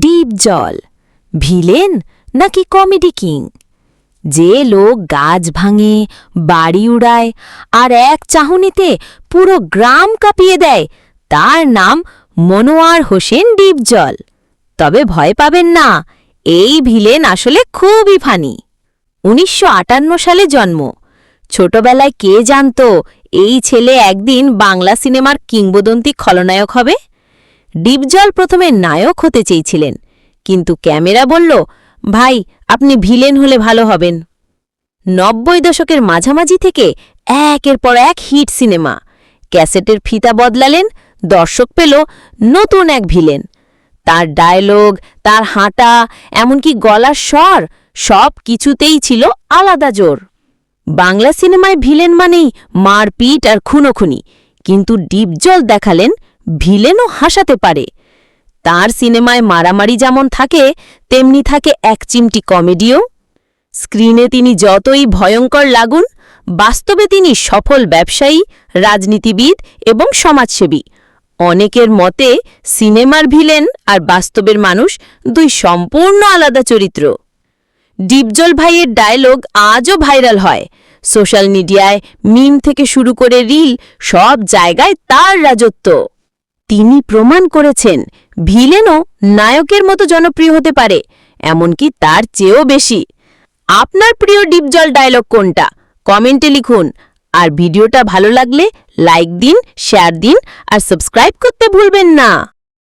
Deep জল। Villain নাকি comedy king? যে লোক গাছ ভাঙে, বাড়ি উড়ায়, আর এক চাহনিতে পুরো গ্রাম কাঁপিয়ে দেয়, তার নাম মনোয়ার হোসেন ডিপজল তবে ভয় পাবেন না, এই ভিলেন আসলে খুবই ফানি। উনিশশো আটান্ন সালে জন্ম। ছোটবেলায় কে জানত, এই ছেলে একদিন বাংলা সিনেমার কিংবদন্তি খলনায়ক হবে? ডিপজল প্রথমে নায়ক হতে চেয়েছিলেন, কিন্তু ক্যামেরা বলল, ভাই, আপনি ভিলেন হলে ভালো হবেন। নব্বই দশকের মাঝামাঝি থেকে একের পর এক হিট সিনেমা। ক্যাসেটের ফিতা বদলালেন, দর্শক পেল নতুন এক ভিলেন। তার ডায়লগ, তার হাঁটা, এমনকি গলার স্বর, সব কিছুতেই ছিল আলাদা জোর। বাংলা সিনেমায় ভিলেন মানেই মারপিট আর খুনোখুনি, কিন্তু ডিপজল দেখালেন ভিলেনও হাসাতে পারে। তার সিনেমায় মারামারি যেমন থাকে, তেমনি থাকে এক চিমটি কমেডিও। স্ক্রিনে তিনি যতই ভয়ঙ্কর লাগুন, বাস্তবে তিনি সফল ব্যবসায়ী, রাজনীতিবিদ এবং সমাজসেবী। অনেকের মতে, সিনেমার ভিলেন আর বাস্তবের মানুষ দুই সম্পূর্ণ আলাদা চরিত্র। ডিপজল ভাইয়ের ডায়লগ আজও ভাইরাল হয়। সোশ্যাল মিডিয়ায় মিম থেকে শুরু করে রিল সব জায়গায় তার রাজত্ব। তিনি প্রমাণ করেছেন, ভিলেনও নায়কের মতো জনপ্রিয় হতে পারে, এমনকি তার চেয়েও বেশি। আপনার প্রিয় ডিপজল ডায়লগ কোনটা? কমেন্টে লিখুন। আর ভিডিওটা ভালো লাগলে লাইক দিন, শেয়ার দিন, আর সাবস্ক্রাইব করতে ভুলবেন না।